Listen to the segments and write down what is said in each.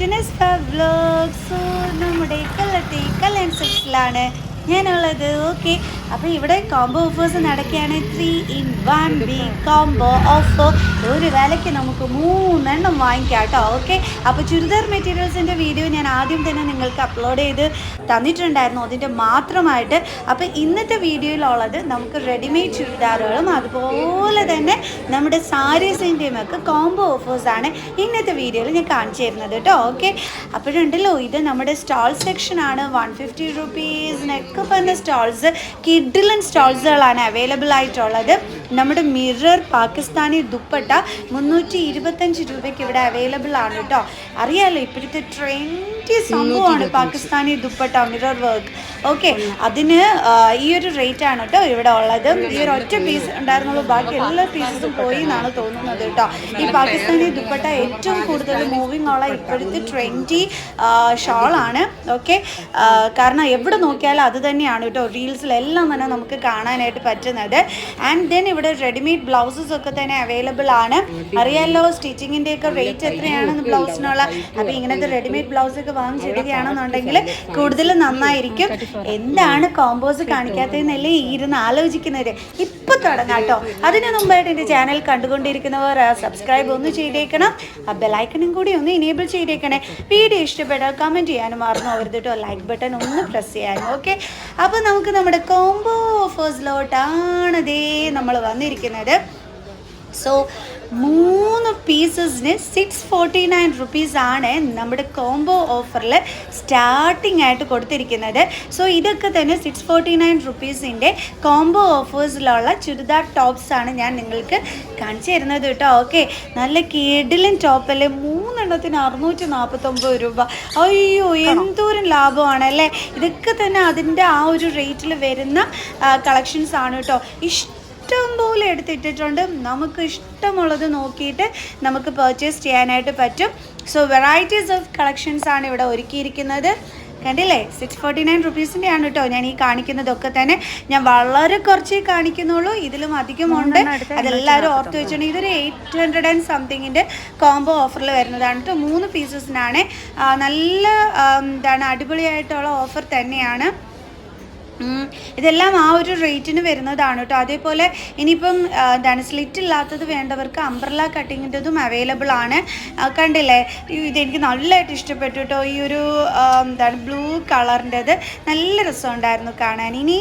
Back vlogs നമ്മുടെ കല്ലത്തെ കല്യാൺ സെക്ഷനിലാണ് ഞാനുള്ളത് okay അപ്പോൾ ഇവിടെ കോംബോ ഓഫേഴ്സ് നടക്കുകയാണ്. Three in one B combo offer ഒരു വിലയ്ക്ക് നമുക്ക് മൂന്നെണ്ണം വാങ്ങിക്കാം കേട്ടോ. ഓക്കെ അപ്പോൾ ചുരിദാർ മെറ്റീരിയൽസിന്റെ വീഡിയോ ഞാൻ ആദ്യം തന്നെ നിങ്ങൾക്ക് അപ്ലോഡ് ചെയ്ത് തന്നിട്ടുണ്ടായിരുന്നു. അതിന്റെ മാത്രമായിട്ട്. അപ്പോൾ ഇന്നത്തെ വീഡിയോയിലുള്ളത് നമുക്ക് റെഡിമെയ്ഡ് ചുരിദാറുകളും അതുപോലെ തന്നെ നമ്മുടെ സാരീസിന്റെയും ഒക്കെ കോംബോ ഓഫേഴ്സാണ് ഇന്നത്തെ വീഡിയോയിൽ ഞാൻ കാണിച്ചു തരുന്നത് കേട്ടോ. ഓക്കെ അപ്പോഴുണ്ടല്ലോ ഇത് നമ്മുടെ സ്റ്റാൾ സെക്ഷനാണ് വൺ ഫിഫ്റ്റി റുപ്പീസിനൊക്കെ പറഞ്ഞ സ്റ്റോൾസ് കിഡിലൻ സ്റ്റോൾസുകളാണ് അവൈലബിൾ ആയിട്ടുള്ളത്. നമ്മുടെ മിറർ പാകിസ്ഥാനി ദുപ്പട്ട മുന്നൂറ്റി ഇരുപത്തഞ്ച് രൂപയ്ക്ക് ഇവിടെ അവൈലബിൾ ആണ് കേട്ടോ. അറിയാലോ ഇപ്പോഴത്തെ ട്രെൻഡി സംഭവമാണ് Pakistani dupatta mirror work okay അതിന് ഈ ഒരു റേറ്റ് ആണ് കേട്ടോ ഇവിടെ ഉള്ളത്. ഈ ഒരു ഒറ്റ പീസ് ഉണ്ടായിരുന്നുള്ളൂ. ബാക്കി എല്ലാ പീസസും പോയി എന്നാണ് തോന്നുന്നത് കേട്ടോ ഈ പാകിസ്ഥാനി ദുപ്പട്ട ഏറ്റവും കൂടുതൽ മൂവിങ് ഉള്ള ഇപ്പോഴത്തെ ട്രെൻഡി ഷോളാണ് ഓക്കെ കാരണം എവിടെ നോക്കിയാലും അത് തന്നെയാണ് കേട്ടോ റീൽസിലെല്ലാം തന്നെ നമുക്ക് കാണാനായിട്ട് പറ്റുന്നത്. ആൻഡ് ദെൻ ഇവിടെ റെഡിമെയ്ഡ് ബ്ലൗസസ് ഒക്കെ തന്നെ അവൈലബിൾ ആണ്. അറിയാലോ സ്റ്റിച്ചിങ്ങിന്റെ ഒക്കെ റേറ്റ് എത്രയാണെന്ന് ബ്ലൗസിനുള്ള അപ്പോൾ ഇങ്ങനത്തെ റെഡിമെയ്ഡ് ബ്ലൗസ് ഒക്കെ വാങ്ങിച്ചിടുകയാണെന്നുണ്ടെങ്കിൽ കൂടുതൽ നന്നായിരിക്കും. എന്താണ് കോമ്പോസ് കാണിക്കാത്തതെന്നല്ലേ ഇരുന്ന് ആലോചിക്കുന്നത് ഇപ്പൊ തുടങ്ങാം കേട്ടോ അതിന് മുമ്പായിട്ട് എന്റെ ചാനൽ കണ്ടുകൊണ്ടിരിക്കുന്നവർ സബ്സ്ക്രൈബ് ഒന്ന് ചെയ്തേക്കണം. ആ ബെലൈക്കണും കൂടി ഒന്ന് ഇനേബിൾ ചെയ്തേക്കണേ. വീഡിയോ ഇഷ്ടപ്പെട്ടാൽ കമന്റ് ചെയ്യാനും മറന്നു കേട്ടോ ലൈക്ക് ബട്ടൺ ഒന്ന് പ്രസ് ചെയ്യാനും ഓക്കെ അപ്പോൾ നമുക്ക് നമ്മുടെ കോംബോ ഓഫേഴ്സിലോട്ടാണ് ദേ നമ്മൾ വന്നിരിക്കുന്നത്. സോ മൂന്ന് പീസസിന് സിക്സ് ഫോർട്ടി നയൻ റുപ്പീസ് ആണ് നമ്മുടെ കോംബോ ഓഫറിൽ സ്റ്റാർട്ടിംഗ് ആയിട്ട് കൊടുത്തിരിക്കുന്നത്. സോ ഇതൊക്കെ തന്നെ സിക്സ് ഫോർട്ടി നയൻ റുപ്പീസിന്റെ കോംബോ ഓഫേഴ്സിലുള്ള ചുരിദാർ ടോപ്സ് ആണ് ഞാൻ നിങ്ങൾക്ക് കാണിച്ചു തരുന്നത് കേട്ടോ. ഓക്കെ നല്ല കിടിലൻ ടോപ്പല്ലേ? മൂന്നെണ്ണത്തിന് അറുന്നൂറ്റി നാൽപ്പത്തൊമ്പത് രൂപ. അയ്യോ എന്തോരം ലാഭമാണ് അല്ലേ? ഇതൊക്കെ തന്നെ അതിന്റെ ആ ഒരു റേറ്റിൽ വരുന്ന കളക്ഷൻസ് ആണ് കേട്ടോ. ഇഷ്ടം ഇഷ്ടം പോലെ എടുത്തിട്ടിട്ടുണ്ട്. നമുക്ക് ഇഷ്ടമുള്ളത് നോക്കിയിട്ട് നമുക്ക് പർച്ചേസ് ചെയ്യാനായിട്ട് പറ്റും. സോ വെറൈറ്റീസ് ഓഫ് കളക്ഷൻസ് ആണ് ഇവിടെ ഒരുക്കിയിരിക്കുന്നത്. കണ്ടില്ലേ? സിക്സ് ഫോർട്ടി നയൻ റുപ്പീസിന്റെ ആണ് കേട്ടോ ഞാൻ ഈ കാണിക്കുന്നതൊക്കെ തന്നെ. ഞാൻ വളരെ കുറച്ചേ കാണിക്കുന്നുള്ളൂ. ഇതിലും അധികം ഉണ്ട്. അതെല്ലാവരും ഓർത്ത് വെച്ചിട്ടുണ്ടെങ്കിൽ ഇതൊരു എയ്റ്റ് ഹൺഡ്രഡ് ആൻഡ് സംതിങ്ങിന്റെ കോംബോ ഓഫറിൽ വരുന്നതാണ് കേട്ടോ മൂന്ന് പീസസിനാണ് നല്ല എന്താണ് അടിപൊളിയായിട്ടുള്ള ഓഫർ തന്നെയാണ്. ഇതെല്ലാം ആ ഒരു റേറ്റിന് വരുന്നതാണ് കേട്ടോ. അതേപോലെ ഇനിയിപ്പം എന്താണ് സ്ലിറ്റ് ഇല്ലാത്തത് വേണ്ടവർക്ക് അംബ്രല കട്ടിങ്ങിന്റെതും അവൈലബിൾ ആണ്. കണ്ടില്ലേ? ഇതെനിക്ക് നല്ലതായിട്ട് ഇഷ്ടപ്പെട്ടു കേട്ടോ. ഈ ഒരു എന്താണ് ബ്ലൂ കളറിന്റെത് നല്ല രസമുണ്ടായിരുന്നു കാണാൻ. ഇനി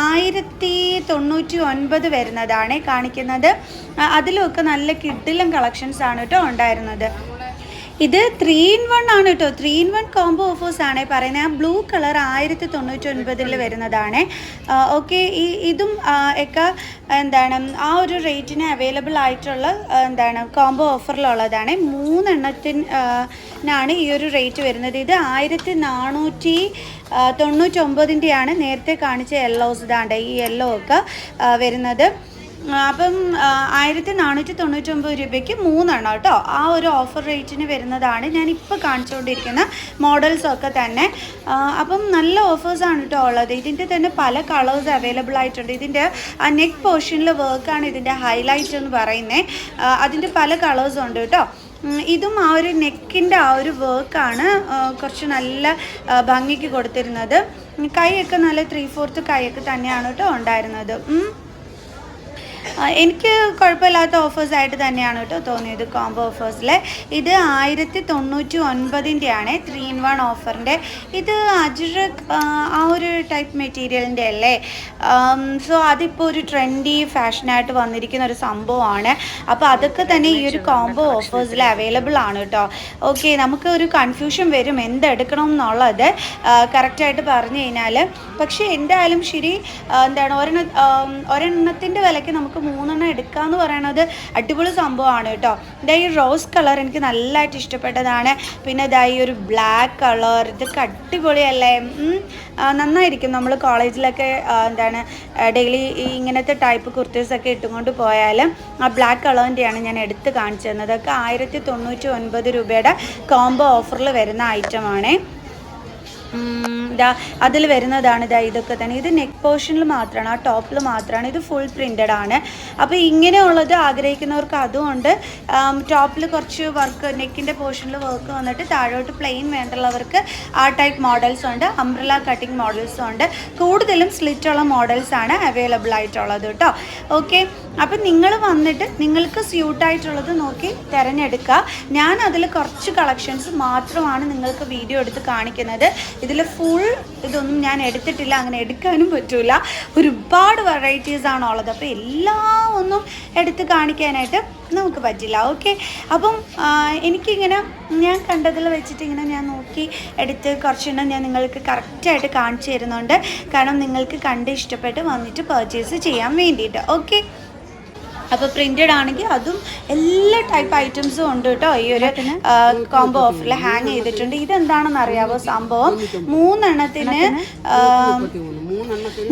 ആയിരത്തി തൊണ്ണൂറ്റി ഒൻപത് വരുന്നതാണ് കാണിക്കുന്നത്. അതിലുമൊക്കെ നല്ല കിഡിലും കളക്ഷൻസ് ആണ് കേട്ടോ ഉണ്ടായിരുന്നത്. ഇത് ത്രീ ഇൻ വൺ ആണ് കേട്ടോ. Three in one combo offers ആണ്. പറയുന്നത് ആ ബ്ലൂ കളർ ആയിരത്തി തൊണ്ണൂറ്റി ഒൻപതിൽ വരുന്നതാണ് ഓക്കെ ഈ ഇതും ഒക്കെ എന്താണ് ആ ഒരു റേറ്റിന് അവൈലബിൾ ആയിട്ടുള്ള എന്താണ് കോംബോ ഓഫറിലുള്ളതാണ് മൂന്നെണ്ണത്തിനാണ് ഈ ഒരു റേറ്റ് വരുന്നത്. ഇത് ആയിരത്തി നാനൂറ്റി തൊണ്ണൂറ്റൊമ്പതിന്റെയാണ് നേരത്തെ കാണിച്ച യെല്ലോസ് ഇതാണ്ട് ഈ യെല്ലോ ഒക്കെ വരുന്നത്. അപ്പം ആയിരത്തി നാനൂറ്റി തൊണ്ണൂറ്റൊമ്പത് രൂപയ്ക്ക് മൂന്നെണ്ണം കേട്ടോ. ആ ഒരു ഓഫർ റേറ്റിന് വരുന്നതാണ് ഞാൻ ഇപ്പോൾ കാണിച്ചുകൊണ്ടിരിക്കുന്ന മോഡൽസൊക്കെ തന്നെ. അപ്പം നല്ല ഓഫേഴ്സാണ് കേട്ടോ ഉള്ളത്. ഇതിന്റെ തന്നെ പല കളേഴ്സ് അവൈലബിൾ ആയിട്ടുണ്ട്. ഇതിന്റെ നെക്ക് പോർഷനിൽ വർക്കാണ് ഇതിന്റെ ഹൈലൈറ്റ് എന്ന് പറയുന്നത് അതിന്റെ പല കളേഴ്സും ഉണ്ട് കേട്ടോ. ഇതും ആ ഒരു നെക്കിന്റെ ആ ഒരു വർക്കാണ് കുറച്ച് നല്ല ഭംഗിക്ക് കൊടുത്തിരുന്നത്. കൈയൊക്കെ നല്ല ത്രീ ഫോർത്ത് കൈയൊക്കെ തന്നെയാണ് കേട്ടോ ഉണ്ടായിരുന്നത്. എനിക്ക് കുഴപ്പമില്ലാത്ത ഓഫേഴ്സ് ആയിട്ട് തന്നെയാണ് കേട്ടോ തോന്നിയത് കോംബോ ഓഫേഴ്സിൽ ഇത് ആയിരത്തി തൊണ്ണൂറ്റി ഒൻപതിന്റെ ത്രീ ഇൻ വൺ ഓഫറിന്റെ ഇത് അജ്രക് ആ ഒരു ടൈപ്പ് മെറ്റീരിയലിന്റെ അല്ലേ? സോ അതിപ്പോൾ ഒരു ട്രെൻഡി ഫാഷനായിട്ട് വന്നിരിക്കുന്ന ഒരു സംഭവമാണ്. അപ്പോൾ അതൊക്കെ തന്നെ ഈ ഒരു കോംബോ ഓഫേഴ്സിൽ അവൈലബിൾ ആണ് കേട്ടോ. ഓക്കെ നമുക്ക് ഒരു കൺഫ്യൂഷൻ വരും എന്തെടുക്കണം എന്നുള്ളത്. കറക്റ്റായിട്ട് പറഞ്ഞു കഴിഞ്ഞാൽ പക്ഷേ എന്തായാലും ശരി എന്താണ് ഒരെണ്ണ ഒരെണ്ണത്തിന്റെ വിലയ്ക്ക് നമുക്ക് മൂന്നെണ്ണം എടുക്കുക എന്ന് പറയുന്നത് അടിപൊളി സംഭവമാണ് കേട്ടോ. ഇതാ ഈ റോസ് കളർ എനിക്ക് നല്ലതായിട്ട് ഇഷ്ടപ്പെട്ടതാണ്. പിന്നെ ഇതാ ഈ ഒരു ബ്ലാക്ക് കളർ ഇതൊക്കെ അടിപൊളിയല്ലേ. നന്നായിരിക്കും നമ്മൾ കോളേജിലൊക്കെ എന്താണ് ഡെയിലി ഇങ്ങനത്തെ ടൈപ്പ് കുർത്തീസൊക്കെ ഇട്ടുകൊണ്ട് പോയാൽ ആ ബ്ലാക്ക് കളറിന്റെയാണ് ഞാൻ എടുത്ത് കാണിച്ചു തന്നത്. അതൊക്കെ ആയിരത്തി തൊണ്ണൂറ്റി ഒൻപത് രൂപയുടെ കോംബോ ഓഫറിൽ വരുന്ന ഐറ്റമാണേ ഇതാ അതിൽ വരുന്നതാണ് ഇതാ ഇതൊക്കെ തന്നെ. ഇത് നെക്ക് പോർഷനിൽ മാത്രമാണ് ആ ടോപ്പിൽ മാത്രമാണ് ഇത് ഫുൾ പ്രിന്റഡ് ആണ്. അപ്പോൾ ഇങ്ങനെയുള്ളത് ആഗ്രഹിക്കുന്നവർക്ക് അതുകൊണ്ട് ടോപ്പിൽ കുറച്ച് വർക്ക് നെക്കിന്റെ പോർഷനിൽ വർക്ക് വന്നിട്ട് താഴോട്ട് പ്ലെയിൻ വേണ്ടുള്ളവർക്ക് ആ ടൈപ്പ് മോഡൽസ് ഉണ്ട് അംബ്രല കട്ടിങ് മോഡൽസും ഉണ്ട്. കൂടുതലും സ്ലിറ്റുള്ള മോഡൽസ് ആണ് അവൈലബിൾ ആയിട്ടുള്ളത് കേട്ടോ. ഓക്കെ അപ്പം നിങ്ങൾ വന്നിട്ട് നിങ്ങൾക്ക് സ്യൂട്ടായിട്ടുള്ളത് നോക്കി തിരഞ്ഞെടുക്കുക. ഞാൻ അതിൽ കുറച്ച് കളക്ഷൻസ് മാത്രമാണ് നിങ്ങൾക്ക് വീഡിയോ എടുത്ത് കാണിക്കുന്നത്. ഇതിൽ ഫുൾ ഇതൊന്നും ഞാൻ എടുത്തിട്ടില്ല അങ്ങനെ എടുക്കാനും പറ്റൂല. ഒരുപാട് വെറൈറ്റീസ് ആണ് ഉള്ളത്. അപ്പോൾ എല്ലാം ഒന്നും എടുത്ത് കാണിക്കാനായിട്ട് നമുക്ക് പറ്റില്ല. ഓക്കെ അപ്പം എനിക്കിങ്ങനെ ഞാൻ കണ്ടതിൽ വെച്ചിട്ട് ഇങ്ങനെ ഞാൻ നോക്കി എടുത്ത് കുറച്ചെണ്ണം ഞാൻ നിങ്ങൾക്ക് കറക്റ്റായിട്ട് കാണിച്ചു തരുന്നുണ്ട്. കാരണം നിങ്ങൾക്ക് കണ്ട് ഇഷ്ടപ്പെട്ട് വന്നിട്ട് പർച്ചേസ് ചെയ്യാൻ വേണ്ടിയിട്ട്. ഓക്കെ അപ്പോൾ പ്രിന്റഡ് ആണെങ്കിൽ അതും എല്ലാ ടൈപ്പ് ഐറ്റംസും ഉണ്ട് കേട്ടോ. ഈ ഒരു കോംബോ ഓഫറിൽ ഹാങ് ചെയ്തിട്ടുണ്ട്. ഇതെന്താണെന്ന് അറിയാവോ സംഭവം മൂന്നെണ്ണത്തിന്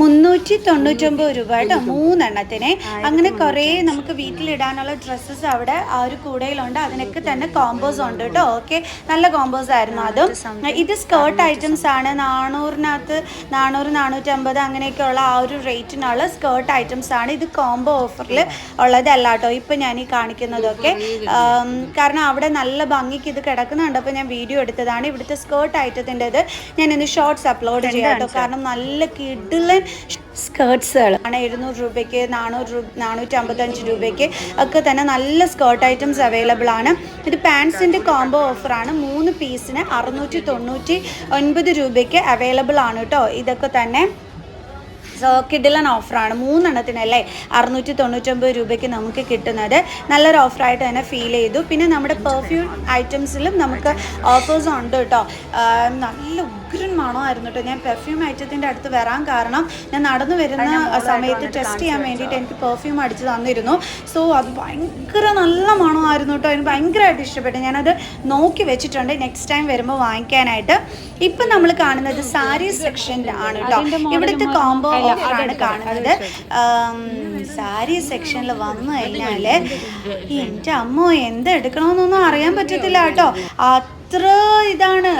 മുന്നൂറ്റി തൊണ്ണൂറ്റൊമ്പത് രൂപ കേട്ടോ മൂന്നെണ്ണത്തിന്. അങ്ങനെ കുറേ നമുക്ക് വീട്ടിലിടാനുള്ള ഡ്രസ്സസ് അവിടെ ആ ഒരു കൂടയിലുണ്ട്. അതിനൊക്കെ തന്നെ കോംബോസ് ഉണ്ട് കേട്ടോ. ഓക്കെ നല്ല കോംബോസ് ആയിരുന്നു അതും. ഇത് സ്കേർട്ട് ഐറ്റംസ് ആണ്. നാനൂറിനകത്ത് നാനൂറ് നാനൂറ്റമ്പത് അങ്ങനെയൊക്കെയുള്ള ആ ഒരു റേറ്റിനുള്ള സ്കേർട്ട് ഐറ്റംസ് ആണ് ഇത് കോംബോ ഓഫറിൽ ഉള്ളതല്ല കേട്ടോ. ഇപ്പം ഞാൻ ഈ കാണിക്കുന്നതൊക്കെ കാരണം അവിടെ നല്ല ഭംഗിക്ക് ഇത് കിടക്കുന്നുണ്ട്. അപ്പോൾ ഞാൻ വീഡിയോ എടുത്തതാണ്. ഇവിടുത്തെ സ്കേർട്ട് ഐറ്റത്തിന്റെത് ഞാൻ ഇന്ന് ഷോർട്സ് അപ്ലോഡ് ചെയ്യാം കേട്ടോ. കാരണം നല്ല കിഡിലൻ സ്കേർട്സുകൾ. ആണ് എഴുന്നൂറ് രൂപയ്ക്ക് നാനൂറ് രൂപ നാനൂറ്റി അമ്പത്തഞ്ച് രൂപയ്ക്ക് ഒക്കെ തന്നെ നല്ല സ്കേർട്ട് ഐറ്റംസ് അവൈലബിൾ ആണ്. ഇത് പാൻസിന്റെ കോംബോ ഓഫറാണ് മൂന്ന് പീസിന് അറുന്നൂറ്റി തൊണ്ണൂറ്റി ഒൻപത് രൂപയ്ക്ക് അവൈലബിൾ ആണ് കേട്ടോ ഇതൊക്കെ തന്നെ. കിഡിലൻ ഓഫറാണ്. മൂന്നെണ്ണത്തിനല്ലേ അറുന്നൂറ്റി തൊണ്ണൂറ്റൊമ്പത് രൂപയ്ക്ക് നമുക്ക് കിട്ടുന്നത്. നല്ലൊരു ഓഫറായിട്ട് തന്നെ ഫീൽ ചെയ്തു. പിന്നെ നമ്മുടെ പെർഫ്യൂം ഐറ്റംസിലും നമുക്ക് ഓഫേഴ്സ് ഉണ്ട് കേട്ടോ. നല്ല ഉഗ്രൻ മണമായിരുന്നു കേട്ടോ. ഞാൻ പെർഫ്യൂം ഐറ്റത്തിന്റെ അടുത്ത് വരാൻ കാരണം ഞാൻ നടന്നു വരുന്ന സമയത്ത് ടെസ്റ്റ് ചെയ്യാൻ വേണ്ടിയിട്ട് എനിക്ക് പെർഫ്യൂം അടിച്ച് തന്നിരുന്നു. സോ അത് ഭയങ്കര നല്ല മണമായിരുന്നു കേട്ടോ. എനിക്ക് ഭയങ്കരമായിട്ട് ഇഷ്ടപ്പെട്ടു. ഞാനത് നോക്കി വെച്ചിട്ടുണ്ട്. നെക്സ്റ്റ് ടൈം വരുമ്പോൾ വാങ്ങിക്കാനായിട്ട്. ഇപ്പം നമ്മൾ കാണുന്നത് സാരി സെക്ഷനിലാണ് കേട്ടോ. ഇവിടുത്തെ കോംബോ ഓഫറാണ് കാണുന്നത്. സാരി സെക്ഷനിൽ വന്നു കഴിഞ്ഞാൽ എന്റെ അമ്മോ എന്ത് എടുക്കണമെന്നൊന്നും അറിയാൻ പറ്റത്തില്ല കേട്ടോ. അത്ര ഇതാണ്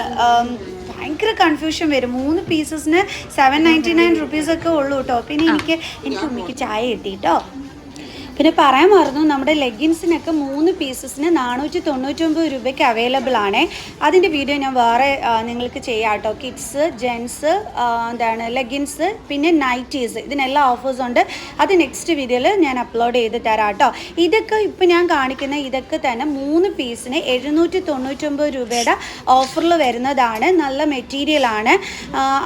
ഭയങ്കര കൺഫ്യൂഷൻ വരും. മൂന്ന് പീസസിന് സെവൻ നയന്റി നയൻ റുപ്പീസൊക്കെ ഉള്ളൂ കേട്ടോ. പിന്നെ എനിക്ക് എനിക്ക് ഉമ്മിക്ക് ചായ കിട്ടി കേട്ടോ. പിന്നെ പറയാൻ മറന്നു നമ്മുടെ ലെഗിൻസിനൊക്കെ മൂന്ന് പീസസിന് നാനൂറ്റി തൊണ്ണൂറ്റൊമ്പത് രൂപയ്ക്ക് അവൈലബിൾ ആണ്. അതിന്റെ വീഡിയോ ഞാൻ വേറെ നിങ്ങൾക്ക് ചെയ്യാം കേട്ടോ. കിഡ്സ് ജെൻസ് എന്താണ് ലെഗിൻസ് പിന്നെ നൈറ്റീസ് ഇതിനെല്ലാം ഓഫേഴ്സ് ഉണ്ട്. അത് നെക്സ്റ്റ് വീഡിയോയിൽ ഞാൻ അപ്ലോഡ് ചെയ്ത് തരാം കേട്ടോ. ഇതൊക്കെ ഇപ്പോൾ ഞാൻ കാണിക്കുന്ന ഇതൊക്കെ തന്നെ മൂന്ന് പീസിന് എഴുന്നൂറ്റി തൊണ്ണൂറ്റൊമ്പത് രൂപയുടെ ഓഫറിൽ വരുന്നതാണ്. നല്ല മെറ്റീരിയലാണ്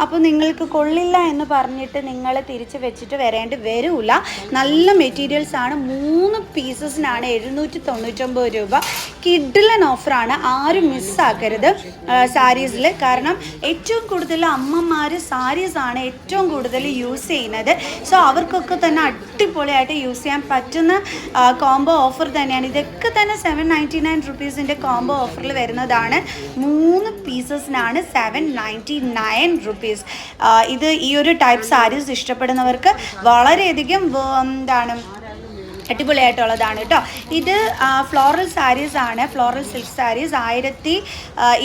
അപ്പോൾ നിങ്ങൾക്ക് കൊള്ളില്ല എന്ന് പറഞ്ഞിട്ട് നിങ്ങൾ തിരിച്ച് വെച്ചിട്ട് വരേണ്ടി വരില്ല നല്ല മെറ്റീരിയൽസ് ആണ്. മൂന്ന് പീസസിനാണ് എഴുന്നൂറ്റി തൊണ്ണൂറ്റൊമ്പത് രൂപ. കിഡിലൻ ഓഫറാണ്. ആരും മിസ്സാക്കരുത് സാരീസിൽ കാരണം ഏറ്റവും കൂടുതൽ അമ്മമാർ സാരീസാണ് ഏറ്റവും കൂടുതൽ യൂസ് ചെയ്യുന്നത്. സോ അവർക്കൊക്കെ തന്നെ അടിപൊളിയായിട്ട് യൂസ് ചെയ്യാൻ പറ്റുന്ന കോംബോ ഓഫർ തന്നെയാണ്. ഇതൊക്കെ തന്നെ സെവൻ നയന്റി നയൻ റുപ്പീസിന്റെ കോംബോ ഓഫറിൽ വരുന്നതാണ്. മൂന്ന് പീസസിനാണ് സെവൻ നയന്റി നയൻ റുപ്പീസ് ഇത് ഈ ഒരു ടൈപ്പ് സാരീസ് ഇഷ്ടപ്പെടുന്നവർക്ക് വളരെയധികം എന്താണ് അടിപൊളിയായിട്ടുള്ളതാണ് കേട്ടോ ഇത് ഫ്ലോറൽ സാരീസ് ആണ്. ഫ്ലോറൽ സിൽക്ക് സാരീസ് ആയിരത്തി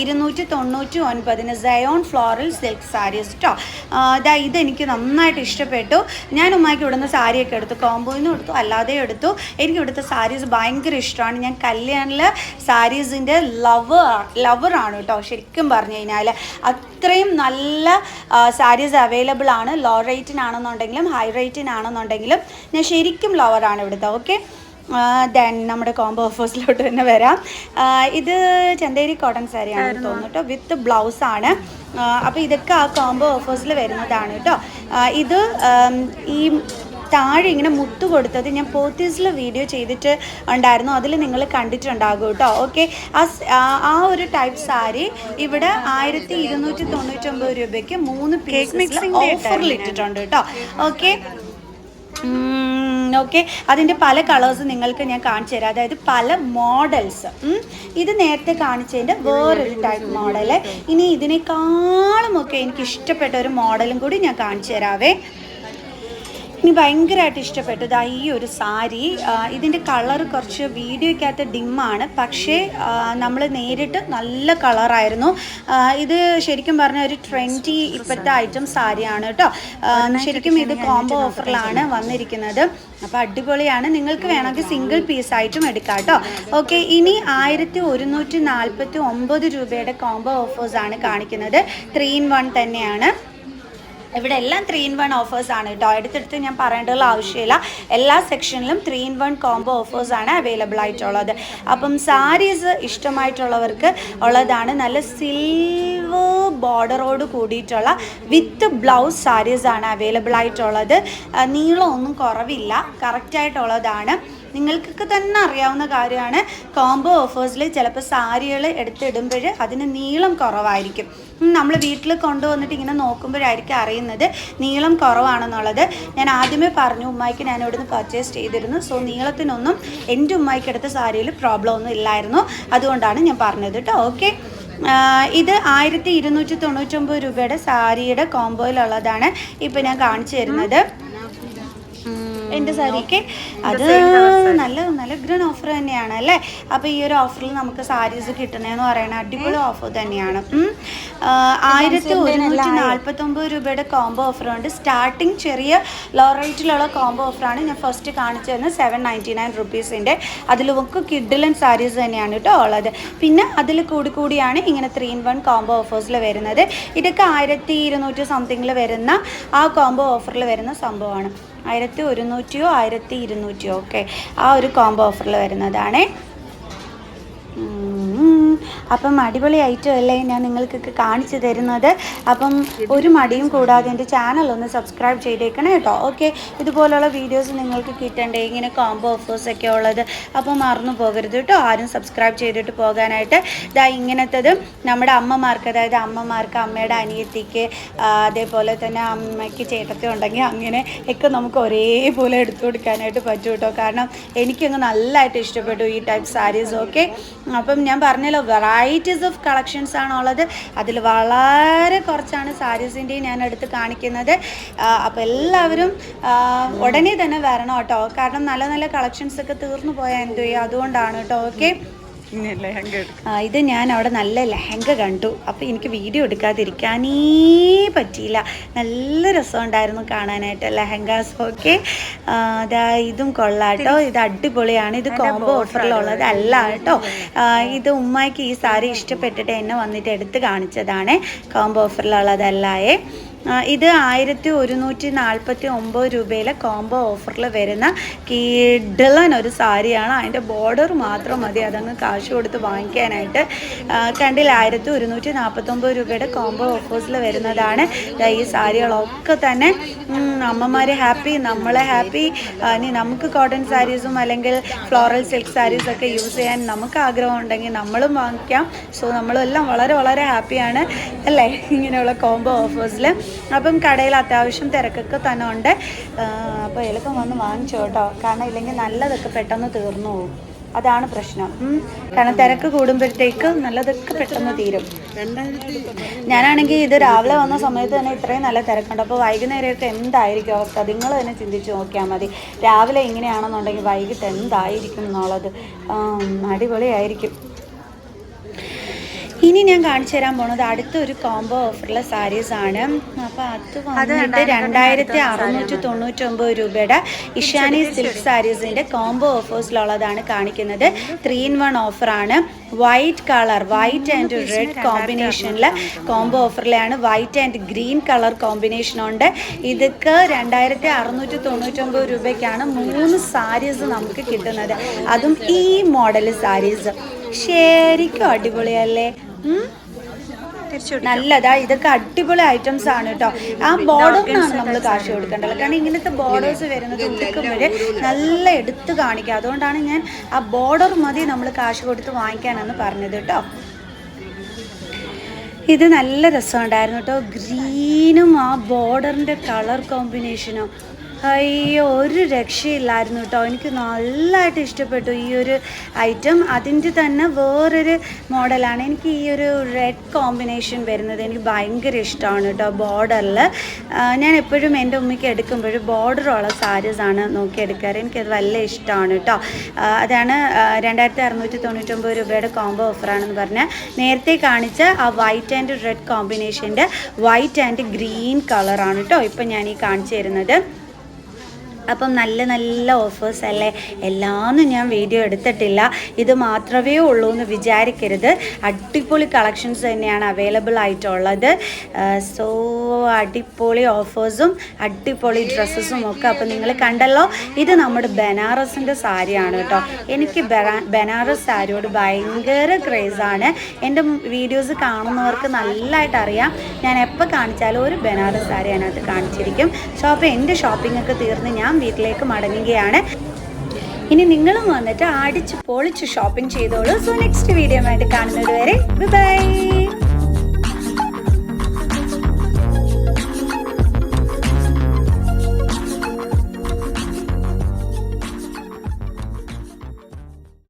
ഇരുന്നൂറ്റി തൊണ്ണൂറ്റി ഒൻപതിന് സയോൺ ഫ്ലോറൽ സിൽക്ക് സാരീസ് കേട്ടോ ദാ ഇതെനിക്ക് നന്നായിട്ട് ഇഷ്ടപ്പെട്ടു. ഞാൻ ഉമ്മാക്കി ഇവിടുന്ന് സാരിയൊക്കെ എടുത്തു. കോമ്പോയിന്നും എടുത്തു അല്ലാതെ എടുത്തു. എനിക്ക് ഇവിടുത്തെ സാരീസ് ഭയങ്കര ഇഷ്ടമാണ്. ഞാൻ കല്യാണിൽ സാരീസിന്റെ ലവ് ലവറാണ് കേട്ടോ ശരിക്കും പറഞ്ഞു കഴിഞ്ഞാൽ അത്രയും നല്ല സാരീസ് അവൈലബിൾ ആണ്. ലോ റേറ്റിനാണെന്നുണ്ടെങ്കിലും ഹൈ റേറ്റിനാണെന്നുണ്ടെങ്കിലും ഞാൻ ശരിക്കും ലവറാണ് ഇവിടുത്തെ ഓക്കെ ദെൻ നമ്മുടെ കോംബോ ഓഫേഴ്സിലോട്ട് തന്നെ വരാം. ഇത് ചന്തേരി കോട്ടൺ സാരിയാണെന്ന് തോന്നുന്നു കേട്ടോ വിത്ത് ബ്ലൗസ് ആണ്. അപ്പോൾ ഇതൊക്കെ ആ കോംബോ ഓഫേഴ്സിൽ വരുന്നതാണ് കേട്ടോ. ഇത് ഈ താഴെ ഇങ്ങനെ മുത്ത് കൊടുത്തത് ഞാൻ പോത്തീസിൽ വീഡിയോ ചെയ്തിട്ട് ഉണ്ടായിരുന്നു. അതിൽ നിങ്ങൾ കണ്ടിട്ടുണ്ടാകും കേട്ടോ ഓക്കെ ആ ഒരു ടൈപ്പ് സാരി ഇവിടെ ആയിരത്തി ഇരുന്നൂറ്റി തൊണ്ണൂറ്റൊമ്പത് രൂപയ്ക്ക് മൂന്ന് പീസ് ഓഫറിൽ ഇട്ടിട്ടുണ്ട് കേട്ടോ ഓക്കെ ഓക്കെ അതിന്റെ പല കളേഴ്സ് നിങ്ങൾക്ക് ഞാൻ കാണിച്ചു തരാം. അതായത് പല മോഡൽസ് ഇത് നേരത്തെ കാണിച്ചതിന്റെ വേറൊരു ടൈപ്പ് മോഡൽ ഇനി ഇതിനേക്കാളും ഒക്കെ എനിക്ക് ഇഷ്ടപ്പെട്ട ഒരു മോഡലും കൂടി ഞാൻ കാണിച്ചു തരാവേ. ഇനി ഭയങ്കരമായിട്ട് ഇഷ്ടപ്പെട്ടു. ദാ ഈ ഒരു സാരി. ഇതിന്റെ കളർ കുറച്ച് വീഡിയോയ്ക്കകത്ത് ഡിമ്മാണ്. പക്ഷേ നമ്മൾ നേരിട്ട് നല്ല കളറായിരുന്നു. ഇത് ശരിക്കും പറഞ്ഞ ഒരു ട്രെൻഡി ഇപ്പോഴത്തെ ഐറ്റം സാരിയാണ് കേട്ടോ ശരിക്കും ഇത് കോംബോ ഓഫറിലാണ് വന്നിരിക്കുന്നത്. അപ്പോൾ അടിപൊളിയാണ്. നിങ്ങൾക്ക് വേണമെങ്കിൽ സിംഗിൾ പീസ് ആയിട്ടും എടുക്കാം കേട്ടോ ഓക്കെ ഇനി ആയിരത്തി ഒരുന്നൂറ്റി നാൽപ്പത്തി ഒമ്പത് രൂപയുടെ കോംബോ ഓഫേഴ്സാണ് കാണിക്കുന്നത്. ത്രീ ഇൻ വൺ തന്നെയാണ്. ഇവിടെ എല്ലാം ത്രീ ഇൻ വൺ ഓഫേഴ്സ് ആണ് കേട്ടോ. എടുത്തെടുത്ത് ഞാൻ പറയേണ്ടതുള്ള ആവശ്യമില്ല. എല്ലാ സെക്ഷനിലും three in one combo offers ആണ് അവൈലബിൾ ആയിട്ടുള്ളത്. അപ്പം സാരീസ് ഇഷ്ടമായിട്ടുള്ളവർക്ക് ഉള്ളതാണ്. നല്ല സിൽവർ ബോർഡറോട് കൂടിയിട്ടുള്ള വിത്ത് ബ്ലൗസ് സാരീസ് ആണ് അവൈലബിൾ ആയിട്ടുള്ളത്. നീളമൊന്നും കുറവില്ല. കറക്റ്റായിട്ടുള്ളതാണ് നിങ്ങൾക്കൊക്കെ തന്നെ അറിയാവുന്ന കാര്യമാണ്. കോംബോ ഓഫേഴ്സിൽ ചിലപ്പോൾ സാരികൾ എടുത്തിടുമ്പോൾ അതിന് നീളം കുറവായിരിക്കും. നമ്മൾ വീട്ടിൽ കൊണ്ടുവന്നിട്ട് ഇങ്ങനെ നോക്കുമ്പോഴായിരിക്കും അറിയുന്നത് നീളം കുറവാണെന്നുള്ളത്. ഞാൻ ആദ്യമേ പറഞ്ഞു ഉമ്മായിക്ക് ഞാൻ ഇവിടുന്ന് പർച്ചേസ് ചെയ്തിരുന്നു. സോ നീളത്തിനൊന്നും എന്റെ ഉമ്മായിക്ക് എടുത്ത സാരിയിൽ പ്രോബ്ലം ഒന്നും ഇല്ലായിരുന്നു. അതുകൊണ്ടാണ് ഞാൻ പറഞ്ഞത് കേട്ടോ ഓക്കെ ഇത് ആയിരത്തി ഇരുന്നൂറ്റി തൊണ്ണൂറ്റൊമ്പത് രൂപയുടെ സാരിയുടെ കോംബോയിലുള്ളതാണ് ഇപ്പോൾ ഞാൻ കാണിച്ചു തരുന്നത്. എന്റെ സാരിക്ക്. അത് നല്ല നല്ല ഗ്രൺ ഓഫർ തന്നെയാണ് അല്ലേ? അപ്പോൾ ഈ ഒരു ഓഫറിൽ നമുക്ക് സാരീസ് കിട്ടണേന്ന് പറയണ അടിപൊളി ഓഫർ തന്നെയാണ്. ആയിരത്തി ഒരുന്നൂറ്റി നാൽപ്പത്തൊമ്പത് രൂപയുടെ കോംബോ ഓഫറുണ്ട് സ്റ്റാർട്ടിങ് ചെറിയ ലോ റേറ്റിലുള്ള കോംബോ ഓഫറാണ് ഞാൻ ഫസ്റ്റ് കാണിച്ചു തരുന്നത് സെവൻ നയന്റി നയൻ റുപ്പീസിന്റെ അതിൽ നമുക്ക് കിഡിലൻ സാരീസ് തന്നെയാണ് കേട്ടോ ഉള്ളത്. പിന്നെ അതിൽ കൂടി കൂടിയാണ് ഇങ്ങനെ ത്രീ ഇൻ വൺ കോംബോ ഓഫേഴ്സിൽ വരുന്നത്. ഇതൊക്കെ ആയിരത്തി ഇരുന്നൂറ്റി സംതിങ്ങിൽ വരുന്ന ആ കോംബോ ഓഫറിൽ വരുന്ന സംഭവമാണ്. ആയിരത്തി ഒരുന്നൂറ്റിയോ ആയിരത്തി ഇരുന്നൂറ്റിയോ ഒക്കെ ആ ഒരു കോംബോ ഓഫറിൽ വരുന്നതാണേ. അപ്പം അടിപൊളി ഐറ്റം അല്ലേ ഞാൻ നിങ്ങൾക്കൊക്കെ കാണിച്ചു തരുന്നത്. അപ്പം ഒരു മടിയും കൂടാതെ എന്റെ ചാനൽ ഒന്ന് സബ്സ്ക്രൈബ് ചെയ്തേക്കണേ കേട്ടോ. ഓക്കെ ഇതുപോലുള്ള വീഡിയോസ് നിങ്ങൾക്ക് കിട്ടണ്ടേ? ഇങ്ങനെ കോംബോ ഓഫേഴ്സ് ഒക്കെ ഉള്ളത്. അപ്പം മറന്നു പോകരുത് കേട്ടോ. ആരും സബ്സ്ക്രൈബ് ചെയ്തിട്ട് പോകാനായിട്ട്. ഇതാ ഇങ്ങനത്തത് നമ്മുടെ അമ്മമാർക്ക് അതായത് അമ്മമാർക്ക് അമ്മയുടെ അനിയത്തിക്ക് അതേപോലെ തന്നെ അമ്മയ്ക്ക് ചേട്ടത്തി ഉണ്ടെങ്കിൽ അങ്ങനെ ഒക്കെ നമുക്ക് ഒരേപോലെ എടുത്തു കൊടുക്കാനായിട്ട് പറ്റും കേട്ടോ. കാരണം എനിക്കങ്ങ് നല്ലതായിട്ട് ഇഷ്ടപ്പെട്ടു ഈ ടൈപ്പ് സാരീസ് ഓക്കെ അപ്പം ഞാൻ പറഞ്ഞല്ലോ വെറൈറ്റീസ് ഓഫ് കളക്ഷൻസ് ആണുള്ളത്. അതിൽ വളരെ കുറച്ചാണ് സാരീസിന്റെയും ഞാൻ എടുത്ത് കാണിക്കുന്നത്. അപ്പോൾ എല്ലാവരും ഉടനെ തന്നെ വരണം കേട്ടോ. കാരണം നല്ല നല്ല കളക്ഷൻസ് ഒക്കെ തീർന്നു പോയാൽ എന്തു ചെയ്യും? അതുകൊണ്ടാണ് കേട്ടോ. ഓക്കെ ഇത് ഞാൻ അവിടെ നല്ല ലെഹങ്ക കണ്ടു. അപ്പോൾ എനിക്ക് വീഡിയോ എടുക്കാതിരിക്കാനേ പറ്റിയില്ല. നല്ല രസമുണ്ടായിരുന്നു കാണാനായിട്ട് ലെഹങ്കാസ് ഒക്കെ അതാ ഇതും കൊള്ളാട്ടോ ഇത് അടിപൊളിയാണ്. ഇത് കോംബോ അല്ല കേട്ടോ. ഇത് ഉമ്മായിക്ക് ഈ സാരി ഇഷ്ടപ്പെട്ടിട്ട് എന്നെ വന്നിട്ട് എടുത്ത് കാണിച്ചതാണ്. കോംബോ ഓഫറിലുള്ളതല്ലായേ ഇത് ആയിരത്തി ഒരുന്നൂറ്റി നാൽപ്പത്തി ഒമ്പത് രൂപയിലെ കോംബോ ഓഫറിൽ വരുന്ന കിഡ്ലൻ ഒരു സാരിയാണ്. അതിന്റെ ബോർഡർ മാത്രം മതി. അതങ്ങ് കാശ് കൊടുത്ത് വാങ്ങിക്കാനായിട്ട്. കണ്ടില്ല? ആയിരത്തി ഒരുന്നൂറ്റി നാൽപ്പത്തൊമ്പത് രൂപയുടെ കോംബോ ഓഫേഴ്സിൽ വരുന്നതാണ്. ഈ സാരികളൊക്കെ തന്നെ അമ്മമാരെ ഹാപ്പി നമ്മളെ ഹാപ്പി ഇനി നമുക്ക് കോട്ടൺ സാരീസും അല്ലെങ്കിൽ ഫ്ലോറൽ സിൽക്ക് സാരീസൊക്കെ യൂസ് ചെയ്യാൻ നമുക്ക് ആഗ്രഹം ഉണ്ടെങ്കിൽ നമ്മളും വാങ്ങിക്കാം. സോ നമ്മളെല്ലാം വളരെ വളരെ ഹാപ്പിയാണ് അല്ലേ? ഇങ്ങനെയുള്ള കോംബോ ഓഫേഴ്സിൽ അപ്പം കടയിൽ അത്യാവശ്യം തിരക്കൊക്കെ തന്നെ ഉണ്ട്. അപ്പോൾ എളുപ്പം വന്ന് വാങ്ങിച്ചു കേട്ടോ. കാരണം ഇല്ലെങ്കിൽ നല്ലതൊക്കെ പെട്ടെന്ന് തീർന്നു പോകും. അതാണ് പ്രശ്നം. കാരണം തിരക്ക് കൂടുമ്പോഴത്തേക്ക് നല്ലതൊക്കെ പെട്ടെന്ന് തീരും. ഞാനാണെങ്കിൽ ഇത് രാവിലെ വന്ന സമയത്ത് തന്നെ ഇത്രയും നല്ല തിരക്കുണ്ട്. അപ്പോൾ വൈകുന്നേരമൊക്കെ എന്തായിരിക്കും അവസ്ഥ? നിങ്ങൾ തന്നെ ചിന്തിച്ച് നോക്കിയാൽ മതി. രാവിലെ ഇങ്ങനെയാണെന്നുണ്ടെങ്കിൽ വൈകിട്ട് എന്തായിരിക്കും എന്നുള്ളത്? അടിപൊളിയായിരിക്കും. ഇനി ഞാൻ കാണിച്ചു തരാൻ പോണത് അടുത്ത ഒരു കോംബോ ഓഫറുള്ള സാരീസ് ആണ്. അപ്പൊ അത് വന്നിട്ട് രണ്ടായിരത്തി അറുന്നൂറ്റി തൊണ്ണൂറ്റി ഒമ്പത് രൂപയുടെ ഇഷാനി സിൽക്ക് സാരീസിന്റെ കോംബോ ഓഫേഴ്സിലുള്ളതാണ് കാണിക്കുന്നത്. ത്രീ ഇൻ വൺ ആണ്. White colour white and red കോമ്പിനേഷനിൽ combo ഓഫറിലാണ് white and green colour combination ഉണ്ട്. ഇതൊക്കെ രണ്ടായിരത്തി അറുന്നൂറ്റി തൊണ്ണൂറ്റൊമ്പത് രൂപയ്ക്കാണ് മൂന്ന് സാരീസ് നമുക്ക് കിട്ടുന്നത്. അതും ഈ മോഡൽ സാരീസ് ശരിക്കും അടിപൊളിയല്ലേ? നല്ലതാ ഇതൊക്കെ അടിപൊളി ഐറ്റംസ് ആണ് കേട്ടോ ആ ബോർഡറിനാണ് നമ്മൾ കാശ് കൊടുക്കേണ്ടത്. കാരണം ഇങ്ങനത്തെ ബോർഡേഴ്സ് വരുന്നത് ഉടുക്കുമ്പോൾ നല്ല എടുത്ത് കാണിക്കുക അതുകൊണ്ടാണ് ഞാൻ ആ ബോർഡർ മതി നമ്മൾ കാശ് കൊടുത്ത് വാങ്ങിക്കാനെന്ന് പറഞ്ഞത് കേട്ടോ ഇത് നല്ല രസമുണ്ടായിരുന്നു കേട്ടോ ഗ്രീനും ആ ബോർഡറിന്റെ കളർ കോമ്പിനേഷനും അയ്യോ ഒരു രക്ഷയില്ലായിരുന്നു കേട്ടോ. എനിക്ക് നല്ലതായിട്ട് ഇഷ്ടപ്പെട്ടു ഈ ഒരു ഐറ്റം അതിന്റെ തന്നെ വേറൊരു മോഡലാണ്. എനിക്ക് ഈ ഒരു റെഡ് കോമ്പിനേഷൻ വരുന്നത് എനിക്ക് ഭയങ്കര ഇഷ്ടമാണ് കേട്ടോ ബോർഡറിൽ ഞാൻ എപ്പോഴും എന്റെ ഉമ്മയ്ക്ക് എടുക്കുമ്പോഴും ബോർഡറുള്ള സാരീസാണ് നോക്കി എടുക്കാറ്. എനിക്കത് വല്ല ഇഷ്ടമാണ് കേട്ടോ. അതാണ് രണ്ടായിരത്തി അറുന്നൂറ്റി തൊണ്ണൂറ്റൊമ്പത് രൂപയുടെ കോംബോ ഓഫറാണെന്ന് പറഞ്ഞാൽ നേരത്തെ കാണിച്ച ആ വൈറ്റ് ആൻഡ് റെഡ് കോമ്പിനേഷന്റെ വൈറ്റ് ആൻഡ് ഗ്രീൻ കളറാണ് കേട്ടോ ഇപ്പം ഞാൻ ഈ കാണിച്ചു തരുന്നത്. അപ്പം നല്ല നല്ല ഓഫേഴ്സ് അല്ലേ? എല്ലാമൊന്നും ഞാൻ വീഡിയോ എടുത്തിട്ടില്ല. ഇത് മാത്രമേ ഉള്ളൂ എന്ന് വിചാരിക്കരുത്. അടിപൊളി കളക്ഷൻസ് തന്നെയാണ് അവൈലബിൾ ആയിട്ടുള്ളത്. സോ അടിപൊളി ഓഫേഴ്സും അടിപൊളി ഡ്രസ്സസും ഒക്കെ അപ്പം നിങ്ങൾ കണ്ടല്ലോ. ഇത് നമ്മുടെ ബനാറസിന്റെ സാരിയാണ് കേട്ടോ. എനിക്ക് ബനാറസ് സാരിയോട് ഭയങ്കര ക്രേസാണ് എന്റെ വീഡിയോസ് കാണുന്നവർക്ക് നല്ലതായിട്ട് അറിയാം. ഞാൻ എപ്പോൾ കാണിച്ചാലും ഒരു ബനാറസ് സാരി അതിനകത്ത് കാണിച്ചിരിക്കും. അപ്പോൾ എന്റെ ഷോപ്പിംഗ് ഒക്കെ തീർന്ന് ഞാൻ വീട്ടിലേക്ക് മടങ്ങുകയാണ്. ഇനി നിങ്ങളും വന്നിട്ട് അടിച്ച് പൊളിച്ച് ഷോപ്പിംഗ് ചെയ്തോളൂ. സോ നെക്സ്റ്റ് വീഡിയോ ആയിട്ട് കാണുന്നത് വരെ ബൈ